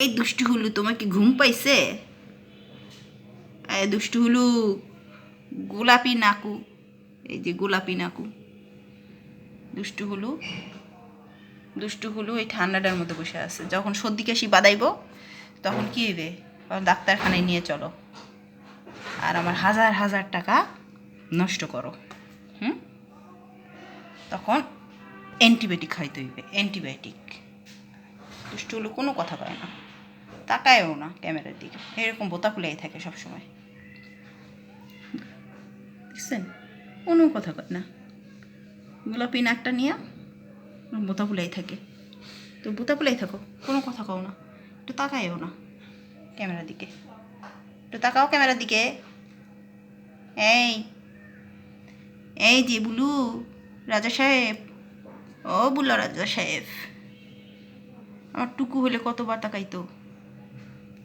এই দুষ্টু হুলু তোমার কি ঘুম পাইছে? এই দুষ্টু হুলু, গোলাপি নাকু, এই যে গোলাপি নাকু। দুষ্টু হুলু দুষ্টু হুলু এই ঠান্ডাটার মধ্যে বসে আছে। যখন সর্দি কাশি বাদাইব, তখন কি হইবে? তখন ডাক্তারখানায় নিয়ে চলো। আর আমার হাজার হাজার টাকা নষ্ট করো। হুম? তখন অ্যান্টিবায়োটিক খাইতে হইবে। অ্যান্টিবায়োটিক। দুষ্টু হলো, কোনো কথা কয় না। তাকায়ও না ক্যামেরার দিকে। এরকম বোতা ফুলাই থাকে সবসময়। দেখছেন? কোনো কথা কয় না। গোলাপি নাকটা নিয়ে বোতা ফুলাই থাকে। তো বোতা ফুলাই থাকো, কোনো কথা কও না। একটু তাকায়ও না ক্যামেরার দিকে। একটু তাকাও ক্যামেরার দিকে। এই এই যে বুলু রাজা সাহেব। ও বুল্লা রাজা সাহেব। আমার টুকু হলে কতবার তাকাইতো?